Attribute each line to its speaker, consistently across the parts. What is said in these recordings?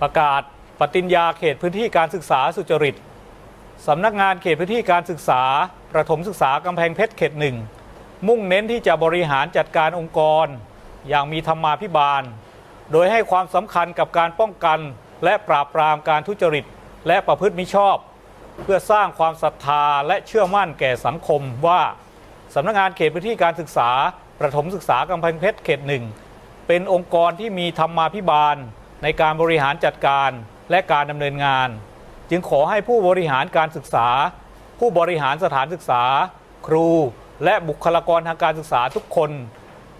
Speaker 1: ประกาศปฏิญญาเขตพื้นที่การศึกษาสุจริตสำนักงานเขตพื้นที่การศึกษา ประถมศึกษากำแพงเพชรเขตหนึ่งมุ่งเน้นที่จะบริหารจัดการองค์กร อย่างมีธรรมาภิบาล โดยให้ความสำคัญกับการป้องกันและปราบปรามการทุจริต และประพฤติมิชอบ เพื่อสร้างความศรัทธาและเชื่อมั่นแก่สังคมว่าสำนักงานเขตพื้นที่การศึกษา ประถมศึกษากำแพงเพชรเขตหนึ่งเป็นองค์กรที่มีธรรมาภิบาล ในการบริหารจัดการและการดำเนินงาน จึงขอให้ผู้บริหารการศึกษา ผู้บริหารสถานศึกษา ครู และบุคลากรทางการศึกษาทุกคน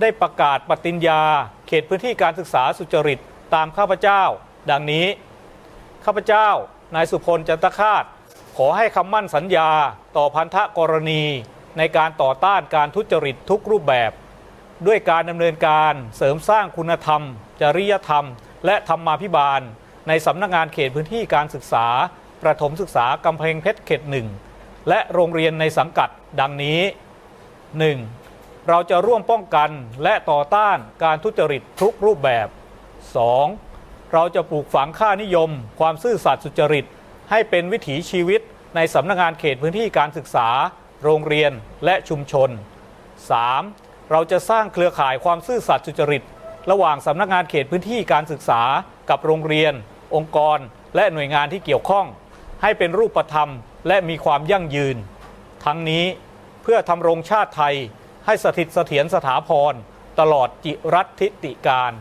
Speaker 1: ได้ประกาศปฏิญญา เขตพื้นที่การศึกษาสุจริตตามข้าพเจ้า ดังนี้ ข้าพเจ้านายสุพลจันตคาตขอให้คำมั่นสัญญาต่อพันธกรณี ในการต่อต้านการทุจริตทุกรูปแบบ ด้วยการดำเนินการเสริมสร้างคุณธรรม จริยธรรม และธรรมาภิบาล ในสำนักงานเขตพื้นที่การศึกษา ประถมศึกษากำแพงเพชรเขตหนึ่งและโรงเรียนในสังกัดดังนี้ 1. เราจะร่วมป้องกันและต่อต้านการทุจริตทุกรูปแบบ 2. เราจะปลูกฝังค่านิยม ความซื่อสัตย์สุจริต ให้เป็นวิถีชีวิตในสำนักงานเขตพื้นที่การศึกษา โรงเรียนและชุมชน 3. เราจะสร้างเครือข่ายความซื่อสัตย์สุจริต ระหว่างสำนักงานเขตพื้นที่การศึกษากับโรงเรียน องค์กร และหน่วยงานที่เกี่ยวข้อง ให้เป็นรูปธรรมและมีความยั่งยืน ทั้งนี้เพื่อทำรงชาติไทยให้สถิตเสถียรสถาพรตลอดจิรัตทิติการ